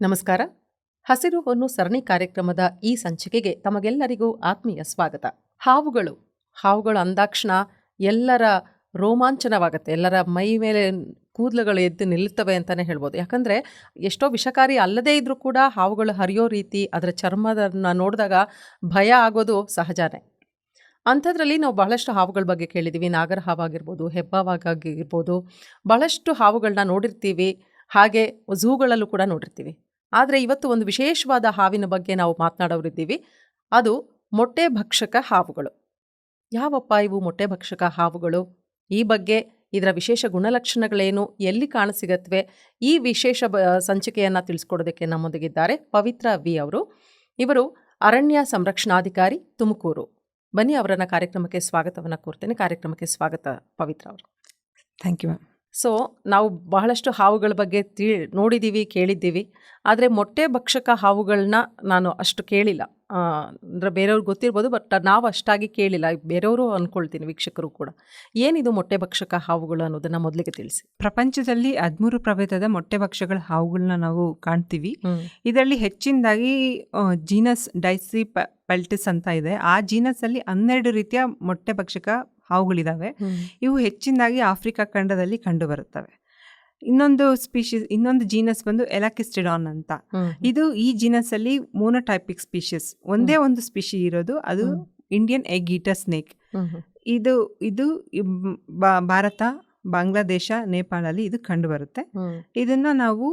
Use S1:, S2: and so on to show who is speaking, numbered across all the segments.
S1: ನಮಸ್ಕಾರ. ಹಸಿರು ಹೊನ್ನು ಸರಣಿ ಕಾರ್ಯಕ್ರಮದ ಈ ಸಂಚಿಕೆಗೆ ತಮಗೆಲ್ಲರಿಗೂ ಆತ್ಮೀಯ ಸ್ವಾಗತ. ಹಾವುಗಳು ಹಾವುಗಳು ಅಂದಾಕ್ಷಣ ಎಲ್ಲರ ರೋಮಾಂಚನವಾಗುತ್ತೆ, ಎಲ್ಲರ ಮೈ ಮೇಲೆ ಕೂದಲುಗಳು ಎದ್ದು ನಿಲ್ಲುತ್ತವೆ ಅಂತಲೇ ಹೇಳ್ಬೋದು. ಯಾಕಂದರೆ ಎಷ್ಟೋ ವಿಷಕಾರಿ ಅಲ್ಲದೇ ಇದ್ದರೂ ಕೂಡ ಹಾವುಗಳು ಹರಿಯೋ ರೀತಿ, ಅದರ ಚರ್ಮದನ್ನ ನೋಡಿದಾಗ ಭಯ ಆಗೋದು ಸಹಜನೇ. ಅಂಥದ್ರಲ್ಲಿ ನಾವು ಬಹಳಷ್ಟು ಹಾವುಗಳ ಬಗ್ಗೆ ಕೇಳಿದ್ದೀವಿ ನಾಗರ ಹಾವಾಗಿರ್ಬೋದು ಹೆಬ್ಬಾವಾಗಿರ್ಬೋದು ಬಹಳಷ್ಟು ಹಾವುಗಳನ್ನ ನೋಡಿರ್ತೀವಿ. ಹಾಗೆ ಝೂಗಳಲ್ಲೂ ಕೂಡ ನೋಡಿರ್ತೀವಿ. ಆದರೆ ಇವತ್ತು ಒಂದು ವಿಶೇಷವಾದ ಹಾವಿನ ಬಗ್ಗೆ ನಾವು ಮಾತನಾಡೋರಿದ್ದೀವಿ. ಅದು ಮೊಟ್ಟೆ ಭಕ್ಷಕ ಹಾವುಗಳು. ಯಾವಪ್ಪ ಇವು ಮೊಟ್ಟೆ ಭಕ್ಷಕ ಹಾವುಗಳು? ಈ ಬಗ್ಗೆ ಇದರ ವಿಶೇಷ ಗುಣಲಕ್ಷಣಗಳೇನು? ಎಲ್ಲಿ ಕಾಣಸಿಗತ್ವೆ? ಈ ವಿಶೇಷ ಬ, ಸಂಚಿಕೆಯನ್ನು ತಿಳಿಸ್ಕೊಡೋದಕ್ಕೆ ನಮ್ಮೊಂದಿಗಿದ್ದಾರೆ ಪವಿತ್ರ ವಿ ಅವರು. ಇವರು ಅರಣ್ಯ ಸಂರಕ್ಷಣಾಧಿಕಾರಿ ತುಮಕೂರು. ಬನ್ನಿ ಅವರನ್ನು ಕಾರ್ಯಕ್ರಮಕ್ಕೆ ಸ್ವಾಗತವನ್ನು ಕೋರ್ತೇನೆ. ಕಾರ್ಯಕ್ರಮಕ್ಕೆ ಸ್ವಾಗತ ಪವಿತ್ರ ಅವರು.
S2: ಥ್ಯಾಂಕ್ ಯು ಮ್ಯಾಮ್
S1: ಸೊ ನಾವು ಬಹಳಷ್ಟು ಹಾವುಗಳ ಬಗ್ಗೆ ತಿ ನೋಡಿದ್ದೀವಿ ಕೇಳಿದ್ದೀವಿ. ಆದರೆ ಮೊಟ್ಟೆ ಭಕ್ಷಕ ಹಾವುಗಳನ್ನ ನಾನು ಅಷ್ಟು ಕೇಳಿಲ್ಲ. ಅಂದರೆ ಬೇರೆಯವ್ರಿಗೆ ಗೊತ್ತಿರ್ಬೋದು ಬಟ್ ನಾವು ಅಷ್ಟಾಗಿ ಕೇಳಿಲ್ಲ. ಬೇರೆಯವರು ಅಂದ್ಕೊಳ್ತೀನಿ ವೀಕ್ಷಕರು ಕೂಡ. ಏನಿದು ಮೊಟ್ಟೆ ಭಕ್ಷಕ ಹಾವುಗಳು ಅನ್ನೋದನ್ನು ಮೊದಲಿಗೆ ತಿಳಿಸಿ.
S2: ಪ್ರಪಂಚದಲ್ಲಿ ಹದಿಮೂರು ಪ್ರಭೇದದ ಮೊಟ್ಟೆ ಭಕ್ಷಗಳ ಹಾವುಗಳನ್ನ ನಾವು ಕಾಣ್ತೀವಿ. ಇದರಲ್ಲಿ ಹೆಚ್ಚಿನದಾಗಿ ಜೀನಸ್ ಡೈಸಿ ಪಲ್ಟಿಸ್ ಅಂತ ಇದೆ. ಆ ಜೀನಸ್ ಅಲ್ಲಿ ಹನ್ನೆರಡು ರೀತಿಯ ಮೊಟ್ಟೆ ಭಕ್ಷಕ ಹಾವುಗಳಿದಾವೆ. ಇವು ಹೆಚ್ಚಿನದಾಗಿ ಆಫ್ರಿಕಾ ಖಂಡದಲ್ಲಿ ಕಂಡುಬರುತ್ತವೆ. ಇನ್ನೊಂದು ಸ್ಪೀಶೀಸ್ ಇನ್ನೊಂದು ಜೀನಸ್ ಬಂದು ಎಲಾಕಿಸ್ಟಿಡಾನ್ ಅಂತ. ಇದು ಈ ಜೀನಸ್ ಅಲ್ಲಿ ಮೋನೋಟೈಪಿಕ್ ಸ್ಪೀಶೀಸ್ ಒಂದೇ ಒಂದು ಸ್ಪೀಶಿ ಇರೋದು ಅದು ಇಂಡಿಯನ್ ಎಗ್ ಈಟರ್ ಸ್ನೇಕ್ ಇದು ಇದು ಭಾರತ ಬಾಂಗ್ಲಾದೇಶ ನೇಪಾಳಲ್ಲಿ ಇದು ಕಂಡು ಬರುತ್ತೆ ಇದನ್ನ ನಾವು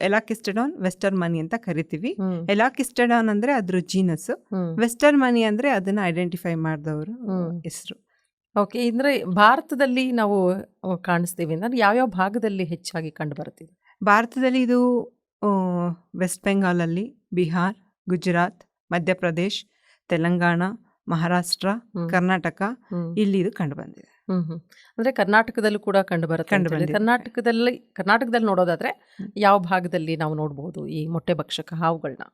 S2: ಎಲಾಕಿಸ್ಟಡಾನ್ ವೆಸ್ಟರ್ ಮನಿ ಅಂತ ಕರಿತೀವಿ. ಎಲಾಕಿಸ್ಟಡಾನ್ ಅಂದ್ರೆ ಅದ್ರ ಜೀನಸ್ ವೆಸ್ಟರ್ನ್ ಮನಿ ಅಂದ್ರೆ ಅದನ್ನ ಐಡೆಂಟಿಫೈ ಮಾಡಿದವರು. ಹೆಸರು.
S1: ಓಕೆ ಅಂದರೆ ಭಾರತದಲ್ಲಿ ನಾವು ಕಾಣಿಸ್ತೀವಿ. ಅಂದರೆ ಯಾವ್ಯಾವ ಭಾಗದಲ್ಲಿ ಹೆಚ್ಚಾಗಿ ಕಂಡು ಬರುತ್ತಿದೆ?
S2: ಭಾರತದಲ್ಲಿ ಇದು ವೆಸ್ಟ್ ಬೆಂಗಾಲಲ್ಲಿ ಬಿಹಾರ್ ಗುಜರಾತ್ ಮಧ್ಯಪ್ರದೇಶ್ ತೆಲಂಗಾಣ ಮಹಾರಾಷ್ಟ್ರ ಕರ್ನಾಟಕ ಇಲ್ಲಿ ಇದು ಕಂಡು ಬಂದಿದೆ.
S1: ಅಂದ್ರೆ ಕರ್ನಾಟಕದಲ್ಲೂ ಕೂಡ ಕಂಡು ಬರುತ್ತೆ
S2: ಕಂಡು ಬಂದಿದೆ.
S1: ಕರ್ನಾಟಕದಲ್ಲಿ ಕರ್ನಾಟಕದಲ್ಲಿ ನೋಡೋದಾದ್ರೆ ಯಾವ ಭಾಗದಲ್ಲಿ ನಾವು ನೋಡಬಹುದು ಈ ಮೊಟ್ಟೆ ಭಕ್ಷಕ ಹಾವುಗಳನ್ನ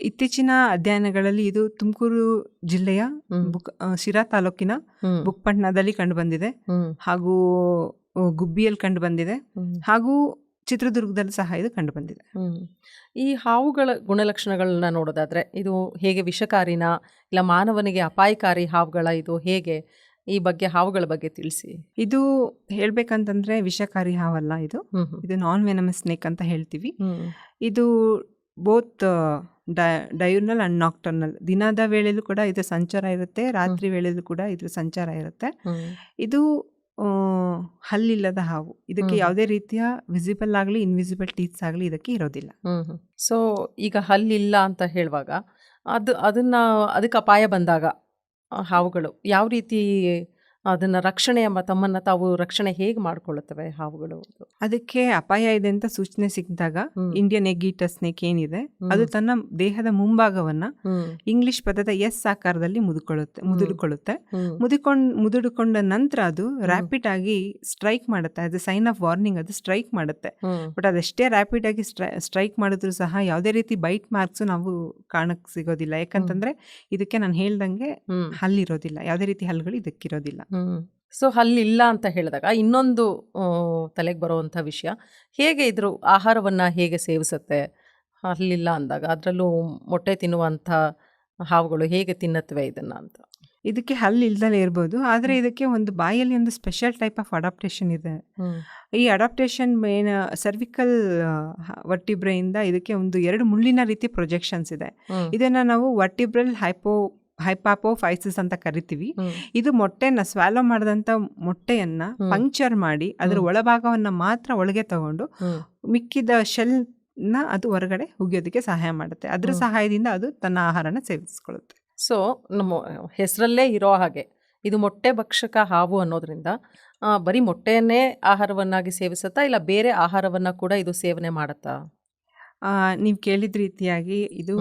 S2: ಇತ್ತೀಚಿನ ಅಧ್ಯಯನಗಳಲ್ಲಿ ಇದು ತುಮಕೂರು ಜಿಲ್ಲೆಯ ಬುಕ್ ಶಿರಾ ತಾಲೂಕಿನ
S1: ಬುಕ್ಪಟ್ಟಣದಲ್ಲಿ
S2: ಬುಕ್ಪಟ್ನದಲ್ಲಿ ಕಂಡು ಬಂದಿದೆ ಹಾಗೂ ಗುಬ್ಬಿಯಲ್ಲಿ ಕಂಡು ಬಂದಿದೆ ಹಾಗೂ ಚಿತ್ರದುರ್ಗದಲ್ಲಿ ಸಹ ಇದು ಕಂಡು ಬಂದಿದೆ
S1: ಈ ಹಾವುಗಳ ಗುಣಲಕ್ಷಣಗಳನ್ನ ನೋಡೋದಾದ್ರೆ ಇದು ಹೇಗೆ ವಿಷಕಾರಿನ ಇಲ್ಲ ಮಾನವನಿಗೆ ಅಪಾಯಕಾರಿ ಹಾವುಗಳ ಇದು ಹೇಗೆ? ಈ ಬಗ್ಗೆ ಹಾವುಗಳ ಬಗ್ಗೆ ತಿಳಿಸಿ.
S2: ಇದು ಹೇಳ್ಬೇಕಂತಂದ್ರೆ ವಿಷಕಾರಿ ಹಾವಲ್ಲ ಇದು. ಇದು ನಾನ್ ವೆನಮಸ್ ಸ್ನೇಕ್ ಅಂತ ಹೇಳ್ತೀವಿ. ಇದು ಬೋತ್ ಡಯೂರ್ನಲ್ ಅಂಡ್ ನಾಕ್ಟರ್ನಲ್ ದಿನದ ವೇಳೆಯಲ್ಲೂ ಕೂಡ ಇದು ಸಂಚಾರ ಇರುತ್ತೆ ರಾತ್ರಿ ವೇಳೆಯಲ್ಲೂ ಕೂಡ ಇದ್ರ ಸಂಚಾರ ಇರುತ್ತೆ. ಇದು ಹಲ್ಲಿಲ್ಲದ ಹಾವು. ಇದಕ್ಕೆ ಯಾವುದೇ ರೀತಿಯ ವಿಸಿಬಲ್ ಆಗಲಿ ಇನ್ವಿಸಿಬಲ್ ಟೀತ್ಸ್ ಆಗಲಿ ಇದಕ್ಕೆ ಇರೋದಿಲ್ಲ.
S1: ಸೊ ಈಗ ಹಲ್ಲಿಲ್ಲ ಅಂತ ಹೇಳುವಾಗ ಅದು ಅದನ್ನ ಅದಕ್ಕೆ ಅಪಾಯ ಬಂದಾಗ ಹಾವುಗಳು ಯಾವ ರೀತಿ ಅದನ್ನ ರಕ್ಷಣೆ ಎಂಬ ತಮ್ಮನ್ನ ತಾವು ರಕ್ಷಣೆ ಹೇಗೆ ಮಾಡ್ಕೊಳ್ಳುತ್ತವೆ ಹಾವುಗಳು
S2: ಅದಕ್ಕೆ ಅಪಾಯ ಇದೆ ಅಂತ ಸೂಚನೆ ಸಿಕ್ಕಿದಾಗ ಇಂಡಿಯನ್ ಎಗ್ ಈಟರ್ ಸ್ನೇಕ್ ಏನಿದೆ ಅದು ತನ್ನ ದೇಹದ ಮುಂಭಾಗವನ್ನ ಇಂಗ್ಲಿಷ್ ಪದದ ಎಸ್ ಆಕಾರದಲ್ಲಿ ಮುದುಕೊಳ್ಳುತ್ತೆ ಮುದುಡಿಕೊಳ್ಳುತ್ತೆ. ಮುದುಕೊಂಡ್ ಮುದುಡಿಕೊಂಡ ನಂತರ ಅದು ರ್ಯಾಪಿಡ್ ಆಗಿ ಸ್ಟ್ರೈಕ್ ಮಾಡುತ್ತೆ ಅದು ಸೈನ್ ಆಫ್ ವಾರ್ನಿಂಗ್ ಅದು ಸ್ಟ್ರೈಕ್ ಮಾಡುತ್ತೆ. ಬಟ್ ಅದೆಷ್ಟೇ ರ್ಯಾಪಿಡ್ ಆಗಿ ಸ್ಟ್ರೈಕ್ ಮಾಡಿದ್ರು ಸಹ ಯಾವುದೇ ರೀತಿ ಬೈಟ್ ಮಾರ್ಕ್ಸ್ ನಾವು ಕಾಣಕ್ ಸಿಗೋದಿಲ್ಲ. ಯಾಕಂತಂದ್ರೆ ಇದಕ್ಕೆ ನಾನು ಹೇಳ್ದಂಗೆ. ಹಲ್ಲಿರೋದಿಲ್ಲ ಯಾವುದೇ ರೀತಿ ಹಲ್ಲುಗಳು ಇದಕ್ಕಿರೋದಿಲ್ಲ.
S1: ಸೊ ಅಲ್ಲಿಲ್ಲ ಅಂತ ಹೇಳಿದಾಗ ಇನ್ನೊಂದು ತಲೆಗೆ ಬರುವಂಥ ವಿಷಯ. ಹೇಗೆ ಇದ್ರ ಆಹಾರವನ್ನು ಹೇಗೆ ಸೇವಿಸುತ್ತೆ? ಅಲ್ಲಿಲ್ಲ ಅಂದಾಗ ಅದರಲ್ಲೂ ಮೊಟ್ಟೆ ತಿನ್ನುವಂಥ ಹಾವುಗಳು ಹೇಗೆ ತಿನ್ನತ್ವೆ ಇದನ್ನ ಅಂತ?
S2: ಇದಕ್ಕೆ ಹಲ್ಲು ಇಲ್ದಲೇ ಇರ್ಬೋದು. ಆದರೆ ಇದಕ್ಕೆ ಒಂದು ಬಾಯಲ್ಲಿ ಒಂದು ಸ್ಪೆಷಲ್ ಟೈಪ್ ಆಫ್ ಅಡಾಪ್ಟೇಷನ್ ಇದೆ. ಈ ಅಡಾಪ್ಟೇಷನ್ ಮೇನ್ ಸರ್ವಿಕಲ್ ವರ್ಟಿಬ್ರೆಯಿಂದ ಇದಕ್ಕೆ ಒಂದು ಎರಡು ಮುಳ್ಳಿನ ರೀತಿ ಪ್ರೊಜೆಕ್ಷನ್ಸ್ ಇದೆ.
S1: ಇದನ್ನು
S2: ಇದನ್ನ ನಾವು ವರ್ಟಿಬ್ರಲ್ ಹೈಪೋ ಹೈಪಾಪೋಫೈಸಿಸ್ ಅಂತ ಕರಿತೀವಿ ಇದು ಮೊಟ್ಟೆನ ಸ್ವಾಲೋ ಮಾಡಿದಂತ ಮೊಟ್ಟೆಯನ್ನ. ಪಂಕ್ಚರ್ ಮಾಡಿ ಅದರ. ಒಳಭಾಗವನ್ನ ಮಾತ್ರ ಒಳಗೆ ತಗೊಂಡು. ಮಿಕ್ಕಿದ ಶೆಲ್ನ ಅದು ಹೊರಗಡೆ ಉಗಿಯೋದಕ್ಕೆ ಸಹಾಯ ಮಾಡುತ್ತೆ ಅದ್ರ ಸಹಾಯದಿಂದ ಅದು ತನ್ನ ಆಹಾರನ ಸೇವಿಸ್ಕೊಳ್ಳುತ್ತೆ
S1: ಸೊ ನಮ್ಮ ಹೆಸರಲ್ಲೇ ಇರೋ ಹಾಗೆ ಇದು ಮೊಟ್ಟೆ ಭಕ್ಷಕ ಹಾವು ಅನ್ನೋದ್ರಿಂದ ಬರೀ ಮೊಟ್ಟೆಯನ್ನೇ ಆಹಾರವನ್ನಾಗಿ ಸೇವಿಸುತ್ತಾ ಇಲ್ಲ ಬೇರೆ ಆಹಾರವನ್ನ ಕೂಡ ಇದು ಸೇವನೆ ಮಾಡುತ್ತಾ
S2: ನೀವು ಕೇಳಿದ ರೀತಿಯಾಗಿ ಇದು.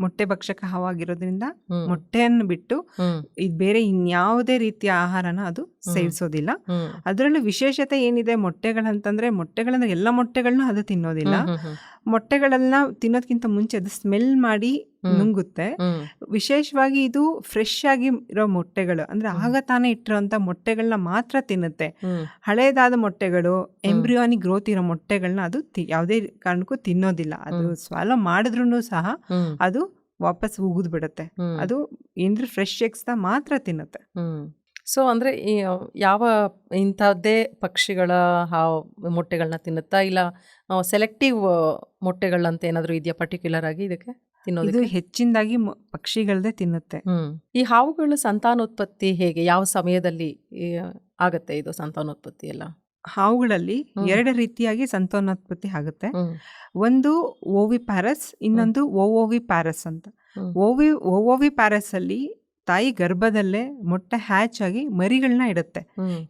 S2: ಮೊಟ್ಟೆ ಭಕ್ಷಕ ಹಾವಾಗಿರೋದ್ರಿಂದ. ಮೊಟ್ಟೆಯನ್ನು ಬಿಟ್ಟು. ಇದು ಬೇರೆ ಇನ್ಯಾವುದೇ ರೀತಿಯ ಆಹಾರನ ಅದು ಸೇವಿಸೋದಿಲ್ಲ. ಅದರಲ್ಲೂ ವಿಶೇಷತೆ ಏನಿದೆ ಮೊಟ್ಟೆಗಳಂತಂದ್ರೆ ಮೊಟ್ಟೆಗಳಂದ್ರೆ ಎಲ್ಲ ಮೊಟ್ಟೆಗಳನ್ನ ಅದು ತಿನ್ನೋದಿಲ್ಲ. ಮೊಟ್ಟೆಗಳನ್ನ ತಿನ್ನೋದಕ್ಕಿಂತ ಮುಂಚೆ ಅದು ಸ್ಮೆಲ್ ಮಾಡಿ ನುಂಗುತ್ತೆ. ವಿಶೇಷವಾಗಿ ಇದು ಫ್ರೆಶ್ ಆಗಿ ಇರೋ ಮೊಟ್ಟೆಗಳು ಅಂದ್ರೆ. ಆಗ ತಾನೇ ಇಟ್ಟಿರೋಂಥ ಮೊಟ್ಟೆಗಳನ್ನ ಮಾತ್ರ ತಿನ್ನುತ್ತೆ.
S1: ಹಳೆಯದಾದ
S2: ಹಳೇದಾದ ಮೊಟ್ಟೆಗಳು ಎಂಬ್ರಿಯಾನಿ ಗ್ರೋತ್ ಇರೋ ಮೊಟ್ಟೆಗಳನ್ನ ಅದು ಯಾವುದೇ ಕಾರಣಕ್ಕೂ ತಿನ್ನೋದಿಲ್ಲ. ಅದು. ಸ್ವಾಲೋ ಮಾಡಿದ್ರು ಸಹ ಅದು ವಾಪಸ್ ಉಗಿದ್ ಬಿಡತ್ತೆ ಅದು ಏನ್ರಿ ಫ್ರೆಶ್ ಎಗ್ಸ್ನ ಮಾತ್ರ ತಿನ್ನುತ್ತೆ.
S1: ಸೊ ಅಂದ್ರೆ ಯಾವ ಇಂಥದ್ದೇ ಪಕ್ಷಿಗಳ ಹಾವು ಮೊಟ್ಟೆಗಳನ್ನ ತಿನ್ನುತ್ತಾ ಇಲ್ಲ ಸೆಲೆಕ್ಟಿವ್ ಮೊಟ್ಟೆಗಳಂತ ಏನಾದರೂ ಇದೆಯಾ ಪರ್ಟಿಕ್ಯುಲರ್ ಆಗಿ ಇದಕ್ಕೆ
S2: ಇದು
S1: ತಿನ್ನೋದಕ್ಕೆ
S2: ಹೆಚ್ಚಿನದಾಗಿ ಪಕ್ಷಿಗಳದೇ ತಿನ್ನುತ್ತೆ.
S1: ಈ ಹಾವುಗಳ ಸಂತಾನೋತ್ಪತ್ತಿ ಹೇಗೆ ಯಾವ ಸಮಯದಲ್ಲಿ ಆಗತ್ತೆ ಇದು ಸಂತಾನೋತ್ಪತ್ತಿ ಎಲ್ಲ?
S2: ಹಾವುಗಳಲ್ಲಿ. ಎರಡು ರೀತಿಯಾಗಿ ಸಂತಾನೋತ್ಪತ್ತಿ ಆಗುತ್ತೆ. ಒಂದು ಓವಿ ಪ್ಯಾರಸ್ ಇನ್ನೊಂದು ಓವೋವಿ ಪ್ಯಾರಸ್ ಅಂತ. ಓವಿ ಓವೋವಿ ಪ್ಯಾರಸ್ ಅಲ್ಲಿ ತಾಯಿ ಗರ್ಭದಲ್ಲೇ ಮೊಟ್ಟೆ ಹ್ಯಾಚ್ ಆಗಿ ಮರಿಗಳನ್ನ ಇಡುತ್ತೆ.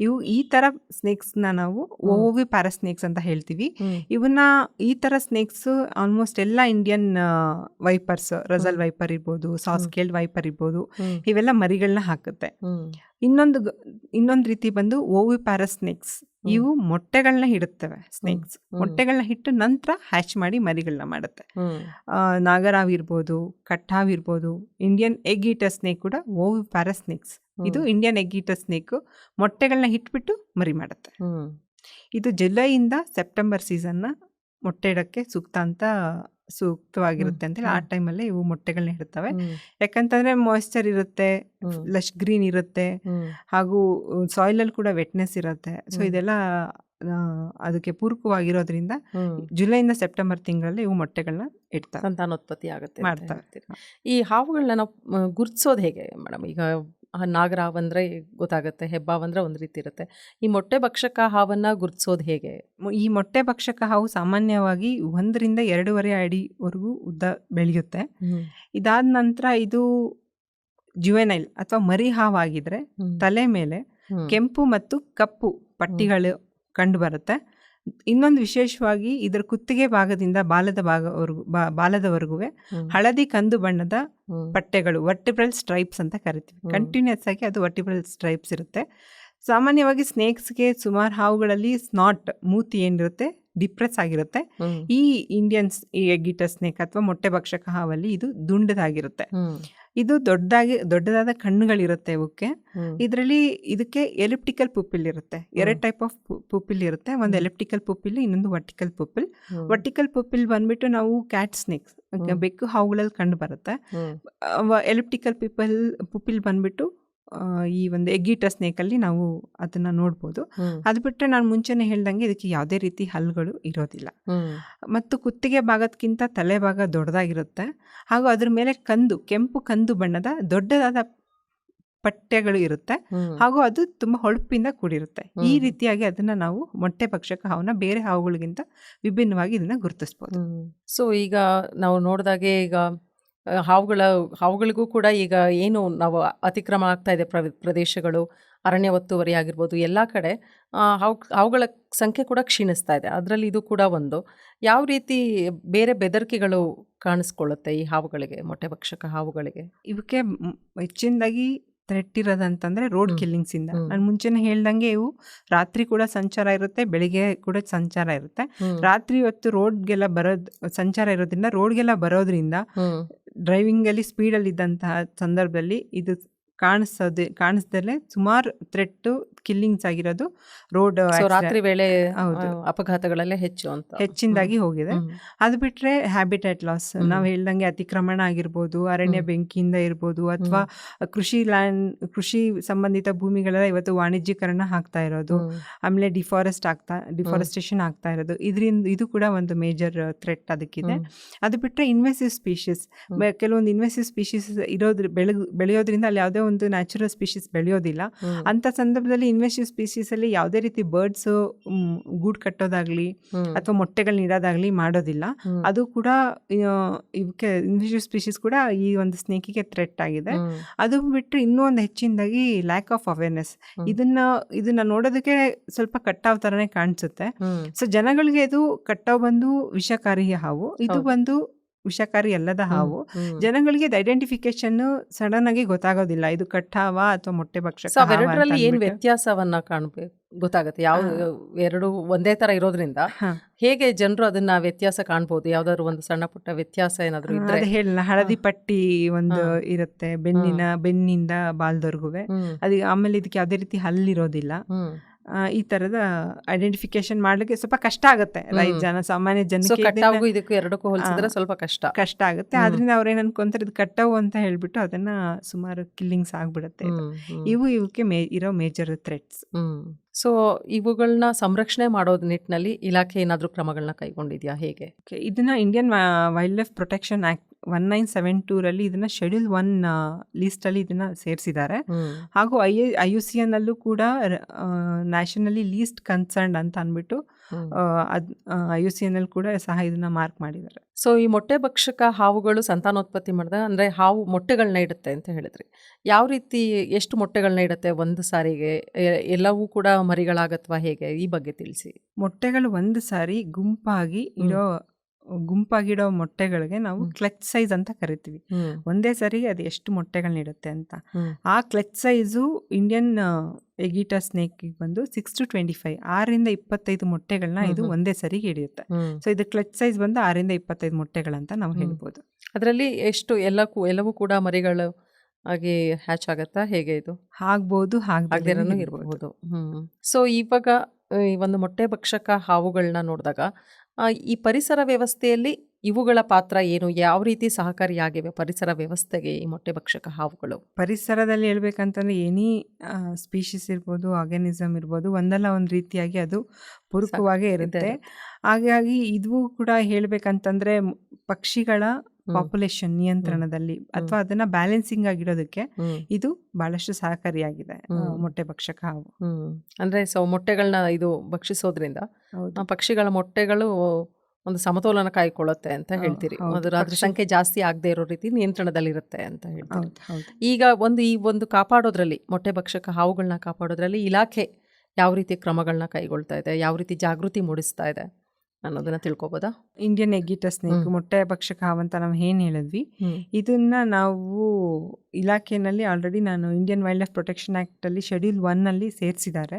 S2: ಇವು ಈ ತರ ಸ್ನೇಕ್ಸ್ನ ನಾವು ಓವಿ ಪ್ಯಾರಸ್ ಸ್ನೇಕ್ಸ್ ಅಂತ ಹೇಳ್ತೀವಿ. ಇವನ್ನ ಈ ತರ ಸ್ನೇಕ್ಸ್ ಆಲ್ಮೋಸ್ಟ್ ಎಲ್ಲ ಇಂಡಿಯನ್ ವೈಪರ್ಸ್ ರಜಲ್. ವೈಪರ್ ಇರ್ಬೋದು ಸಾಸ್ಕೇಲ್ಡ್ ವೈಪರ್ ಇರ್ಬೋದು ಇವೆಲ್ಲ ಮರಿಗಳನ್ನ ಹಾಕುತ್ತೆ. ಇನ್ನೊಂದು ಇನ್ನೊಂದು ರೀತಿ ಬಂದು ಓವಿ ಪ್ಯಾರಸ್ ಸ್ನೇಕ್ಸ್. ಇವು ಮೊಟ್ಟೆಗಳನ್ನ ಇಡುತ್ತವೆ ಸ್ನೇಕ್ಸ್. ಮೊಟ್ಟೆಗಳನ್ನ ಇಟ್ಟು ನಂತರ ಹ್ಯಾಚ್ ಮಾಡಿ ಮರಿಗಳನ್ನ ಮಾಡುತ್ತೆ.
S1: ನಾಗರಾವಿರ್ಬೋದು
S2: ಕಟ್ಟಾವಿರ್ಬೋದು ನಾಗರಾವ್ ಇರ್ಬೋದು ಕಟ್ಟಾವ್ ಇರ್ಬೋದು ಇಂಡಿಯನ್ ಎಗ್ ಈಟರ್ ಸ್ನೇಕ್ ಕೂಡ ಓವಿ ಪ್ಯಾರಸ್ ಸ್ನೇಕ್ಸ್ ಇದು ಇಂಡಿಯನ್ ಎಗ್ ಈಟರ್ ಸ್ನೇಕ್ ಮೊಟ್ಟೆಗಳನ್ನ ಹಿಟ್ಬಿಟ್ಟು ಮರಿ ಮಾಡುತ್ತೆ. ಇದು ಜುಲೈಯಿಂದ ಸೆಪ್ಟೆಂಬರ್ ಸೀಸನ್ನ ಮೊಟ್ಟೆ ಇಡಕ್ಕೆ ಸೂಕ್ತ ಅಂತ ಸೂಕ್ತವಾಗಿರುತ್ತೆ ಅಂತೇಳಿ ಆ ಟೈಮಲ್ಲಿ ಇವು ಮೊಟ್ಟೆಗಳನ್ನ ಇಡ್ತವೆ. ಯಾಕಂತಂದ್ರೆ ಮಾಯ್ಶ್ಚರ್ ಇರುತ್ತೆ ಲಶ್ ಗ್ರೀನ್ ಇರುತ್ತೆ
S1: ಹಾಗೂ
S2: ಹಾಗೂ ಸಾಯಿಲಲ್ಲಿ ಕೂಡ ವೆಟ್ನೆಸ್ ಇರುತ್ತೆ. ಸೊ ಇದೆಲ್ಲ ಅದಕ್ಕೆ ಪೂರಕವಾಗಿರೋದ್ರಿಂದ. ಜುಲೈಯಿಂದ ಸೆಪ್ಟೆಂಬರ್ ತಿಂಗಳಲ್ಲಿ ಇವು ಮೊಟ್ಟೆಗಳನ್ನ ಇಡ್ತಾರೆ.
S1: ಸಂತಾನೋತ್ಪತ್ತಿ ಆಗುತ್ತೆ ಮಾಡ್ತಾ
S2: ಮಾಡ್ತವೆ.
S1: ಈ ಹಾವುಗಳನ್ನ ನಾವು ಗುರುತಿಸೋದು ಹೇಗೆ ಮೇಡಮ್? ಈಗ ನಾಗರಾವ್ ಅಂದರೆ ಗೊತ್ತಾಗುತ್ತೆ ಹೆಬ್ಬಾವ್ ಅಂದ್ರೆ ಒಂದು ರೀತಿ ಇರುತ್ತೆ. ಈ ಮೊಟ್ಟೆ ಭಕ್ಷಕ ಹಾವನ್ನ ಗುರುತಿಸೋದು ಹೇಗೆ?
S2: ಈ ಮೊಟ್ಟೆ ಭಕ್ಷಕ ಹಾವು ಸಾಮಾನ್ಯವಾಗಿ ಒಂದರಿಂದ ಎರಡೂವರೆ ಅಡಿವರೆಗೂ ಉದ್ದ ಬೆಳೆಯುತ್ತೆ. ಇದಾದ ನಂತರ ಇದು ಜುವೆನೈಲ್ ಅಥವಾ ಮರಿ ಹಾವಾಗಿದ್ರೆ ತಲೆ ಮೇಲೆ ಕೆಂಪು ಮತ್ತು ಕಪ್ಪು ಪಟ್ಟಿಗಳು ಕಂಡು ಬರುತ್ತೆ. ಇನ್ನೊಂದು ವಿಶೇಷವಾಗಿ ಇದರ ಕುತ್ತಿಗೆ ಭಾಗದಿಂದ ಬಾಲದ ಭಾಗವರೆಗೂ ಬಾಲದವರೆಗೂ ಹಳದಿ ಕಂದು ಬಣ್ಣದ ಬಟ್ಟೆಗಳು ವರ್ಟಿಬ್ರಲ್ ಸ್ಟ್ರೈಪ್ಸ್ ಅಂತ ಕರಿತೀವಿ. ಕಂಟಿನ್ಯೂಸ್ ಆಗಿ ಅದು ವರ್ಟಿಬ್ರಲ್ ಸ್ಟ್ರೈಪ್ಸ್ ಇರುತ್ತೆ. ಸಾಮಾನ್ಯವಾಗಿ ಸ್ನೇಕ್ಸ್ಗೆ ಸುಮಾರು ಹಾವುಗಳಲ್ಲಿ ಸ್ನಾಟ್ ಮೂತಿ ಏನಿರುತ್ತೆ ಡಿಪ್ರೆಸ್ ಆಗಿರುತ್ತೆ. ಈ ಇಂಡಿಯನ್ಸ್ ಈ ಎಗ್ಗಿಟ ಸ್ನೇಕ್ ಅಥವಾ ಮೊಟ್ಟೆ ಭಕ್ಷಕ ಹಾವಲ್ಲಿ ಇದು ದುಂಡದಾಗಿರುತ್ತೆ. ಇದು ದೊಡ್ಡದಾಗಿ ದೊಡ್ಡದಾದ ಕಣ್ಣುಗಳಿರುತ್ತೆ ಇವಕ್ಕೆ. ಇದರಲ್ಲಿ ಇದಕ್ಕೆ ಎಲಿಪ್ಟಿಕಲ್ ಪುಪಿಲ್ ಇರುತ್ತೆ ಎರಡು ಟೈಪ್ ಆಫ್ ಪುಪಿಲ್ ಇರುತ್ತೆ ಒಂದು. ಎಲಿಪ್ಟಿಕಲ್ ಪುಪಿಲ್ ಇನ್ನೊಂದು ವರ್ಟಿಕಲ್ ಪುಪಿಲ್ ವರ್ಟಿಕಲ್ ಪುಪಿಲ್ ಬಂದ್ಬಿಟ್ಟು ನಾವು ಕ್ಯಾಟ್ ಸ್ನೇಕ್ಸ್. ಬೆಕ್ಕು ಹಾವುಗಳಲ್ಲಿ ಕಂಡು ಬರುತ್ತೆ. ಎಲಿಪ್ಟಿಕಲ್ ಪಿಪಲ್ ಪುಪಿಲ್ ಬಂದ್ಬಿಟ್ಟು ಈ ಒಂದು ಎಗ್ಗಿಟ ಸ್ನೇಕಲ್ಲಿ ನಾವು ಅದನ್ನ ನೋಡ್ಬೋದು. ಅದ್ ಬಿಟ್ಟರೆ ನಾನು ಮುಂಚೆನೇ ಹೇಳ್ದಂಗೆ ಇದಕ್ಕೆ ಯಾವುದೇ ರೀತಿ ಹಲ್ಲುಗಳು ಇರೋದಿಲ್ಲ. ಮತ್ತು ಕುತ್ತಿಗೆ ಭಾಗಕ್ಕಿಂತ ತಲೆ ಭಾಗ ದೊಡ್ಡದಾಗಿರುತ್ತೆ. ಹಾಗೂ ಅದ್ರ ಮೇಲೆ ಕಂದು ಕೆಂಪು ಕಂದು ಬಣ್ಣದ ದೊಡ್ಡದಾದ ಪಟ್ಟೆಗಳು ಇರುತ್ತೆ. ಹಾಗೂ ಅದು ತುಂಬಾ ಹೊಳಪಿಂದ ಕೂಡಿರುತ್ತೆ. ಈ ರೀತಿಯಾಗಿ ಅದನ್ನ ನಾವು ಮೊಟ್ಟೆ ಪಕ್ಷಕ ಹಾವನ್ನ ಬೇರೆ ಹಾವುಗಳಿಗಿಂತ ವಿಭಿನ್ನವಾಗಿ ಇದನ್ನ ಗುರುತಿಸ್ಬೋದು.
S1: ಸೊ ಈಗ ನಾವು ನೋಡಿದಾಗೆ ಈಗ ಹಾವುಗಳ, ಹಾವುಗಳಿಗೂ ಕೂಡ ಈಗ ಏನು ನಾವು ಅತಿಕ್ರಮ ಆಗ್ತಾ ಇದೆ ಪ್ರದೇಶಗಳು, ಅರಣ್ಯ ಒತ್ತುವರಿ ಆಗಿರ್ಬೋದು, ಎಲ್ಲ ಕಡೆ ಹಾವು, ಹಾವುಗಳ ಸಂಖ್ಯೆ ಕೂಡ ಕ್ಷೀಣಿಸ್ತಾ ಇದೆ. ಅದರಲ್ಲಿ ಇದು ಕೂಡ ಒಂದು. ಯಾವ ರೀತಿ ಬೇರೆ ಬೆದರಿಕೆಗಳು ಕಾಣಿಸ್ಕೊಳ್ಳುತ್ತೆ ಈ ಹಾವುಗಳಿಗೆ, ಮೊಟ್ಟೆ ಭಕ್ಷಕ ಹಾವುಗಳಿಗೆ?
S2: ಇವಕ್ಕೆ ಹೆಚ್ಚಿನದಾಗಿ ಥ್ರೆಟ್ ಇರೋದಂತಂದ್ರೆ ರೋಡ್. ಕಿಲ್ಲಿಂಗ್ಸ್ ಇಂದ. ನಾನು ಮುಂಚೆನೆ ಹೇಳ್ದಂಗೆ ಇವು ರಾತ್ರಿ ಕೂಡ ಸಂಚಾರ ಇರುತ್ತೆ ಬೆಳಿಗ್ಗೆ ಕೂಡ ಸಂಚಾರ ಇರುತ್ತೆ ರಾತ್ರಿ ಹೊತ್ತು ರೋಡ್ಗೆಲ್ಲ ಬರೋದ್ ಸಂಚಾರ ಇರೋದ್ರಿಂದ ರೋಡ್ಗೆಲ್ಲ ಬರೋದ್ರಿಂದ
S1: ಅಲ್ಲಿ
S2: ಡ್ರೈವಿಂಗಲ್ಲಿ ಸ್ಪೀಡಲ್ಲಿ ಇದ್ದಂತಹ ಸಂದರ್ಭದಲ್ಲಿ ಇದು ಕಾಣಿಸೋದು ಕಾಣಿಸ್ದಲೇ ಸುಮಾರು ಥ್ರೆಟ್ಟು ಕಿಲ್ಲಿಂಗ್ಸ್ ಆಗಿರೋದು ರೋಡ್
S1: ರಾತ್ರಿ ವೇಳೆ
S2: ಹೌದು.
S1: ಅಪಘಾತಗಳಲ್ಲೇ ಹೆಚ್ಚು ಅಂತ
S2: ಹೆಚ್ಚಿನದಾಗಿ ಹೋಗಿದೆ. ಅದು ಬಿಟ್ರೆ ಹ್ಯಾಬಿಟೇಟ್ ಲಾಸ್. ನಾವು ಹೇಳ್ದಂಗೆ ಅತಿಕ್ರಮಣ ಆಗಿರ್ಬೋದು ಅರಣ್ಯ. ಬೆಂಕಿಯಿಂದ ಇರ್ಬೋದು ಅಥವಾ ಕೃಷಿ ಲ್ಯಾಂಡ್ ಕೃಷಿ ಸಂಬಂಧಿತ ಭೂಮಿಗಳೆಲ್ಲ ಇವತ್ತು ವಾಣಿಜ್ಯೀಕರಣ ಆಗ್ತಾ ಇರೋದು ಆಮೇಲೆ ಡಿಫಾರೆಸ್ಟ್ ಆಗ್ತಾ ಡಿಫಾರೆಸ್ಟೇಷನ್ ಆಗ್ತಾ ಇರೋದು ಇದರಿಂದ ಇದು ಕೂಡ ಒಂದು ಮೇಜರ್ ಥ್ರೆಟ್ ಅದಕ್ಕಿದೆ. ಅದು ಬಿಟ್ಟರೆ ಇನ್ವೆಸಿವ್
S1: ಸ್ಪೀಷೀಸ್.
S2: ಕೆಲವೊಂದು ಇನ್ವೆಸಿವ್ ಸ್ಪೀಷೀಸ್ ಇರೋದ್ರ ಬೆಳೆ ಬೆಳೆಯೋದ್ರಿಂದ ಅಲ್ಲಿ ಯಾವುದೇ ಒಂದು ನ್ಯಾಚುರಲ್ ಸ್ಪೀಶೀಸ್ ಬೆಳೆಯೋದಿಲ್ಲ.
S1: ಅಂತ
S2: ಅಂಥ ಸಂದರ್ಭದಲ್ಲಿ ಇನ್ವೆಸಿವ್ ಸ್ಪೀಶೀಸಲ್ಲಿ ಯಾವುದೇ ರೀತಿ ಬರ್ಡ್ಸ್ ಗೂಡ್ ಕಟ್ಟೋದಾಗ್ಲಿ ಅಥವಾ ಮೊಟ್ಟೆಗಳು ಇಡೋದಾಗ್ಲಿ ಮಾಡೋದಿಲ್ಲ. ಅದು ಕೂಡ ಇವಕ್ಕೆ ಇನ್ವೆಸ್ಟಿವ್ ಸ್ಪೀಶೀಸ್ ಕೂಡ ಈ ಒಂದು ಸ್ನೇಕಿಗೆ ಥ್ರೆಟ್ ಆಗಿದೆ. ಅದು ಬಿಟ್ಟರೆ ಇನ್ನೂ ಒಂದು ಹೆಚ್ಚಿನದಾಗಿ ಲ್ಯಾಕ್ ಆಫ್ ಅವೇರ್ನೆಸ್ ಇದನ್ನ ಇದನ್ನ ನೋಡೋದಕ್ಕೆ ಸ್ವಲ್ಪ ಕಟ್ಟಾವ್ ಥರನೇ ಕಾಣಿಸುತ್ತೆ. ಸೊ ಜನಗಳಿಗೆ ಇದು ಕಟ್ಟಾವ್ ಬಂದು ವಿಷಕಾರಿ ಹಾವು. ಇದು. ಬಂದು ವಿಷಕಾರಿ ಅಲ್ಲದ ಹಾವು ಜನಗಳಿಗೆ ಐಡೆಂಟಿಫಿಕೇಶನ್ ಸಡನ್ ಆಗಿ ಗೊತ್ತಾಗೋದಿಲ್ಲ. ಇದು ಕಟ್ಟಾವ ಅಥವಾ ಮೊಟ್ಟೆ ಭಕ್ಷಕ
S1: ಏನ್. ವ್ಯತ್ಯಾಸವನ್ನ ಕಾಣಬೇಕು ಗೊತ್ತಾಗುತ್ತೆ? ಯಾವ ಎರಡು ಒಂದೇ ತರ ಇರೋದ್ರಿಂದ ಹೇಗೆ ಜನರು ಅದನ್ನ ವ್ಯತ್ಯಾಸ ಕಾಣ್ಬೋದು? ಯಾವ್ದಾದ್ರು ಒಂದು ಸಣ್ಣ ಪುಟ್ಟ ವ್ಯತ್ಯಾಸ ಏನಾದ್ರು ಇದ್ರೆ?
S2: ಹೇಳಿಲ್ಲ ಹಳದಿ ಪಟ್ಟಿ ಒಂದು ಇರುತ್ತೆ. ಬೆನ್ನಿನ ಬೆನ್ನಿಂದ ಬಾಲ್ದವರ್ಗುವೆ
S1: ಅದಕ್ಕೆ
S2: ಅದು ಆಮೇಲೆ ಇದಕ್ಕೆ ಯಾವುದೇ ರೀತಿ ಹಲ್ಲಿರೋದಿಲ್ಲ. ಈ ತರದ ಐಡೆಂಟಿಫಿಕೇಶನ್ ಮಾಡ್ಲಿಕ್ಕೆ ಸ್ವಲ್ಪ ಕಷ್ಟ ಆಗುತ್ತೆ.
S1: ಲೈಫ್
S2: ಜನ ಸಾಮಾನ್ಯ ಜನಕ್ಕೆ
S1: ಇದಕ್ಕೂ ಎರಡಕ್ಕೂ ಹೋಲಿಸಿದ್ರೆ ಸ್ವಲ್ಪ ಕಷ್ಟ.
S2: ಕಷ್ಟ ಆಗುತ್ತೆ. ಆದ್ರಿಂದ ಅವ್ರೇನ್ ಅನ್ಕೊಂತಾರೆ ಇದು ಕಟ್ಟವು ಅಂತ ಹೇಳ್ಬಿಟ್ಟು ಅದನ್ನ ಸುಮಾರು ಕಿಲ್ಲಿಂಗ್ಸ್ ಆಗ್ಬಿಡುತ್ತೆ. ಇವು ಇವಕ್ಕೆ ಮೇ ಇರೋ ಮೇಜರ್ ಥ್ರೆಟ್ಸ್
S1: ಸೊ ಇವುಗಳನ್ನ ಸಂರಕ್ಷಣೆ ಮಾಡೋದ್ ನಿಟ್ಟಿನಲ್ಲಿ ಇಲಾಖೆ ಏನಾದ್ರೂ ಕ್ರಮಗಳನ್ನ ಕೈಗೊಂಡಿದ್ಯಾ? ಹೇಗೆ?
S2: ಇದನ್ನ Indian wildlife protection act one nine seven ಟೂರಲ್ಲಿ ಇದನ್ನ ಶೆಡ್ಯೂಲ್ ಒನ್ ಲಿಸ್ಟಲ್ಲಿ ಇದನ್ನ ಸೇರಿಸಿದ್ದಾರೆ. ಹಾಗೂ I I U C N ಅಲ್ಲೂ ಕೂಡ ನ್ಯಾಷನಲಿ ಲೀಸ್ಟ್ ಕನ್ಸರ್ನ್ ಅಂತ ಅಂದ್ಬಿಟ್ಟು. ಅದ್ I U C N L ಕೂಡ ಸಹ ಇದನ್ನ ಮಾರ್ಕ್ ಮಾಡಿದ್ದಾರೆ.
S1: ಸೊ ಈ ಮೊಟ್ಟೆ ಭಕ್ಷಕ ಹಾವುಗಳು ಸಂತಾನೋತ್ಪತ್ತಿ ಮಾಡಿದಾಗ ಅಂದರೆ ಹಾವು ಮೊಟ್ಟೆಗಳನ್ನ ಇಡುತ್ತೆ ಅಂತ ಹೇಳಿದ್ರಿ. ಯಾವ ರೀತಿ ಎಷ್ಟು ಮೊಟ್ಟೆಗಳನ್ನ ಇಡುತ್ತೆ ಒಂದು ಸಾರಿಗೆ? ಎಲ್ಲವೂ ಕೂಡ ಮರಿಗಳಾಗತ್ವಾ ಹೇಗೆ? ಈ ಬಗ್ಗೆ ತಿಳಿಸಿ.
S2: ಮೊಟ್ಟೆಗಳು ಒಂದು ಸಾರಿ ಗುಂಪಾಗಿ ಇಡೋ ಗುಂಪಾಗಿಡೋ ಮೊಟ್ಟೆಗಳಿಗೆ ನಾವು. ಕ್ಲಚ್ ಸೈಜ್ ಅಂತ ಕರಿತೀವಿ. ಒಂದೇ ಸರಿ ಅದು ಎಷ್ಟು ಮೊಟ್ಟೆಗಳನ್ನ ಇಡುತ್ತೆ ಅಂತ. ಆ clutch size Indian egg eater snake ಬಂದು ಸಿಕ್ಸ್ ಟು ಟ್ವೆಂಟಿ ಫೈವ್. ಆರಿಂದ ಇಪ್ಪತ್ತೈದು ಮೊಟ್ಟೆಗಳನ್ನ ಇದು. ಒಂದೇ ಸರಿ ಹಿಡಿಯುತ್ತೆ. ಸೊ ಇದು ಕ್ಲಚ್ ಸೈಜ್ ಬಂದು ಆರಿಂದ ಇಪ್ಪತ್ತೈದು ಮೊಟ್ಟೆಗಳಂತ ನಾವು. ಹೇಳ್ಬೋದು.
S1: ಅದರಲ್ಲಿ ಎಷ್ಟು ಎಲ್ಲ ಎಲ್ಲವೂ ಕೂಡ ಮರಿಗಳು ಆಗಿ ಹ್ಯಾಚ್ ಆಗತ್ತಾ? ಹೇಗೆ ಇದು?
S2: ಆಗ್ಬೋದು
S1: ಇರಬಹುದು ಸೊ ಇವಾಗ ಈ ಒಂದು ಮೊಟ್ಟೆ ಭಕ್ಷಕ ಹಾವುಗಳನ್ನ ನೋಡಿದಾಗ ಈ ಪರಿಸರ ವ್ಯವಸ್ಥೆಯಲ್ಲಿ ಇವುಗಳ ಪಾತ್ರ ಏನು? ಯಾವ ರೀತಿ ಸಹಕಾರಿಯಾಗಿವೆ ಪರಿಸರ ವ್ಯವಸ್ಥೆಗೆ ಈ ಮೊಟ್ಟೆ ಭಕ್ಷಕ ಹಾವುಗಳು?
S2: ಪರಿಸರದಲ್ಲಿ ಹೇಳ್ಬೇಕಂತಂದ್ರೆ ಎನಿ ಸ್ಪೀಶೀಸ್ ಇರ್ಬೋದು ಆರ್ಗ್ಯಾನಿಸಮ್ ಇರ್ಬೋದು ಒಂದಲ್ಲ ಒಂದು ರೀತಿಯಾಗಿ ಅದು ಪೂರಕವಾಗೇ ಇರುತ್ತೆ. ಹಾಗಾಗಿ ಇದು ಕೂಡ ಹೇಳಬೇಕಂತಂದರೆ ಪಕ್ಷಿಗಳ. ಪಾಪ್ಯುಲೇಷನ್ ನಿಯಂತ್ರಣದಲ್ಲಿ ಅಥವಾ ಅದನ್ನ ಬ್ಯಾಲೆನ್ಸಿಂಗ್ ಆಗಿಡೋದಕ್ಕೆ ಇದು ಬಹಳಷ್ಟು ಸಹಕಾರಿಯಾಗಿದೆ ಮೊಟ್ಟೆ ಭಕ್ಷಕ ಹಾವು.
S1: ಅಂದ್ರೆ ಸೊ ಮೊಟ್ಟೆಗಳನ್ನ ಇದು ಭಕ್ಷಿಸೋದ್ರಿಂದ ಪಕ್ಷಿಗಳ ಮೊಟ್ಟೆಗಳು ಒಂದು ಸಮತೋಲನ ಕಾಯ್ಕೊಳ್ಳುತ್ತೆ ಅಂತ ಹೇಳ್ತೀರಿ. ಅದರ ಅದ್ರ ಸಂಖ್ಯೆ ಜಾಸ್ತಿ ಆಗದೆ ಇರೋ ರೀತಿ ನಿಯಂತ್ರಣದಲ್ಲಿರುತ್ತೆ ಅಂತ
S2: ಹೌದು
S1: ಈಗ ಒಂದು ಈ ಒಂದು ಕಾಪಾಡೋದ್ರಲ್ಲಿ ಮೊಟ್ಟೆ ಭಕ್ಷಕ ಹಾವುಗಳನ್ನ ಕಾಪಾಡೋದ್ರಲ್ಲಿ ಇಲಾಖೆ ಯಾವ ರೀತಿ ಕ್ರಮಗಳನ್ನ ಕೈಗೊಳ್ತಾ ಇದೆ ಯಾವ ರೀತಿ ಜಾಗೃತಿ ಮೂಡಿಸ್ತಾ ಇದೆ? ಅನ್ನೋದನ್ನ ತಿಳ್ಕೊಬೋದಾ?
S2: ಇಂಡಿಯನ್ ಎಗ್ಗಿಟ ಸ್ನೇಕ್ ಮೊಟ್ಟೆ ಭಕ್ಷಕ ಅಂತ ನಾವು ಏನ್ ಹೇಳಿದ್ವಿ. ಇದನ್ನ ನಾವು ಇಲಾಖೆಯಲ್ಲಿ ಆಲ್ರೆಡಿ ನಾನು Indian wild life protection act ಅಲ್ಲಿ ಶೆಡ್ಯೂಲ್ ಒನ್ ಅಲ್ಲಿ ಸೇರಿಸಿದ್ದಾರೆ.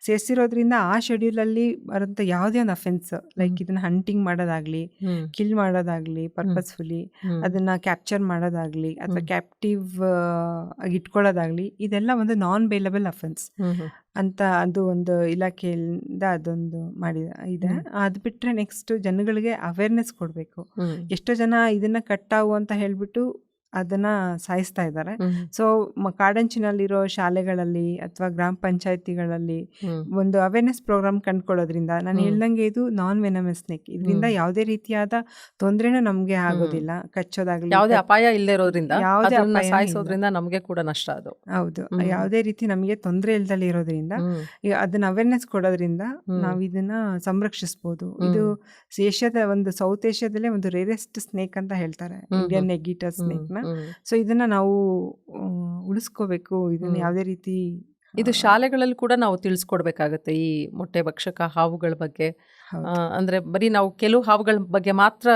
S2: ಸೇರಿಸಿರೋದ್ರಿಂದ ಆ ಶೆಡ್ಯೂಲ್ ಅಲ್ಲಿ ಬರುವಂತ ಯಾವುದೇ ಒಂದು ಅಫೆನ್ಸ್ ಲೈಕ್ ಇದನ್ನ ಹಂಟಿಂಗ್ ಮಾಡೋದಾಗ್ಲಿ ಕಿಲ್ ಮಾಡೋದಾಗ್ಲಿ ಪರ್ಪಸ್ಫುಲಿ. ಅದನ್ನ ಕ್ಯಾಪ್ಚರ್ ಮಾಡೋದಾಗ್ಲಿ ಅಥವಾ ಕ್ಯಾಪ್ಟಿವ್ ಆಗಿ ಇಟ್ಕೊಳ್ಳೋದಾಗ್ಲಿ ಇದೆಲ್ಲ ಒಂದು ನಾನ್ ಬೇಲಬಲ್ ಅಫೆನ್ಸ್. ಅಂತ ಅದು ಒಂದು ಇಲಾಖೆಯಿಂದ ಅದೊಂದು ಮಾಡಿದ ಇದೆ. ಅದು ಬಿಟ್ಟರೆ ನೆಕ್ಸ್ಟ್ ಜನಗಳಿಗೆ ಅವೇರ್ನೆಸ್ ಕೊಡಬೇಕು. ಎಷ್ಟೋ ಜನ ಇದನ್ನ ಕಟ್ಟಾವು ಅಂತ ಹೇಳ್ಬಿಟ್ಟು ಅದನ್ನ ಸಾಯಿಸ್ತಾ ಇದ್ದಾರೆ. ಸೊ ಕಾಡಂಚಿನಲ್ಲಿರೋ ಶಾಲೆಗಳಲ್ಲಿ ಅಥವಾ ಗ್ರಾಮ ಪಂಚಾಯತಿಗಳಲ್ಲಿ ಒಂದು ಅವೇರ್ನೆಸ್ ಪ್ರೋಗ್ರಾಮ್ ಕಂಡ್ಕೊಳ್ಳೋದ್ರಿಂದ ನಾನು. ಹೇಳ್ದಂಗೆ ಇದು ನಾನ್ ವೆನಮಸ್ ಸ್ನೇಕ್ ಇದರಿಂದ. ಯಾವುದೇ ರೀತಿಯಾದ ತೊಂದರೆನೂ ನಮ್ಗೆ ಆಗೋದಿಲ್ಲ ಕಚ್ಚೋದಾಗ್ಲಿ
S1: ಯಾವುದೇ ಅಪಾಯ ಇಲ್ಲದೆ ಇರೋದ್ರಿಂದ
S2: ಯಾವುದೇ
S1: ಸಾಯಿಸೋದ್ರಿಂದ ನಮಗೆ ಕೂಡ ನಷ್ಟ ಅದು
S2: ಹೌದು. ಯಾವುದೇ ರೀತಿ ನಮಗೆ ತೊಂದರೆ ಇಲ್ದಲೆ ಇರೋದ್ರಿಂದ. ಅದನ್ನ ಅವೇರ್ನೆಸ್ ಕೊಡೋದ್ರಿಂದ. ನಾವು ಇದನ್ನ ಸಂರಕ್ಷಿಸ್ಬೋದು ಇದು ಏಷ್ಯಾದ ಒಂದು ಸೌತ್ ಏಷ್ಯಾದಲ್ಲೇ ಒಂದು ರೇರೆಸ್ಟ್ ಸ್ನೇಕ್ ಅಂತ ಹೇಳ್ತಾರೆ ಇಂಡಿಯನ್ ನೆಗಿಟರ್
S1: ಸ್ನೇಕ್ನ.
S2: ಸೊ ಇದನ್ನ ನಾವು ಉಳಿಸ್ಕೋಬೇಕು. ಇದನ್ನ. ಯಾವುದೇ ರೀತಿ
S1: ಇದು ಶಾಲೆಗಳಲ್ಲಿ ಕೂಡ ನಾವು ತಿಳಿಸ್ಕೊಡ್ಬೇಕಾಗತ್ತೆ ಈ ಮೊಟ್ಟೆ ಭಕ್ಷಕ ಹಾವುಗಳ ಬಗ್ಗೆ. ಅಂದ್ರೆ ಬರೀ ನಾವು ಕೆಲವು ಹಾವುಗಳ ಬಗ್ಗೆ ಮಾತ್ರ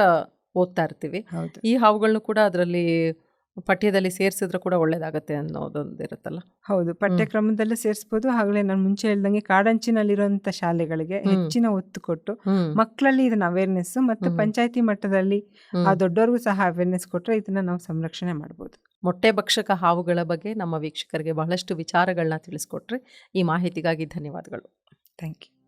S1: ಓದ್ತಾ ಇರ್ತೀವಿ. ಈ ಹಾವುಗಳನ್ನು ಕೂಡ ಅದರಲ್ಲಿ ಪಠ್ಯದಲ್ಲಿ ಸೇರಿಸಿದ್ರೆ ಕೂಡ ಒಳ್ಳೇದಾಗತ್ತೆ ಅನ್ನೋದೊಂದು ಇರುತ್ತಲ್ಲ.
S2: ಹೌದು ಪಠ್ಯಕ್ರಮದಲ್ಲೇ ಸೇರಿಸಬಹುದು ಹಾಗಲೇ ನಾನು ಮುಂಚೆ ಹೇಳ್ದಂಗೆ ಕಾಡಂಚಿನಲ್ಲಿರುವಂತ ಶಾಲೆಗಳಿಗೆ ಹೆಚ್ಚಿನ ಒತ್ತು ಕೊಟ್ಟು. ಮಕ್ಕಳಲ್ಲಿ ಇದನ್ನ ಅವೇರ್ನೆಸ್ ಮತ್ತು. ಪಂಚಾಯತಿ ಮಟ್ಟದಲ್ಲಿ. ಆ ದೊಡ್ಡವ್ರಿಗೂ ಸಹ ಅವೇರ್ನೆಸ್ ಕೊಟ್ಟರೆ ಇದನ್ನ ನಾವು ಸಂರಕ್ಷಣೆ ಮಾಡ್ಬೋದು.
S1: ಮೊಟ್ಟೆ ಭಕ್ಷಕ ಹಾವುಗಳ ಬಗ್ಗೆ ನಮ್ಮ ವೀಕ್ಷಕರಿಗೆ ಬಹಳಷ್ಟು ವಿಚಾರಗಳನ್ನ ತಿಳಿಸ್ಕೊಟ್ರೆ. ಈ ಮಾಹಿತಿಗಾಗಿ ಧನ್ಯವಾದಗಳು.
S2: Thank you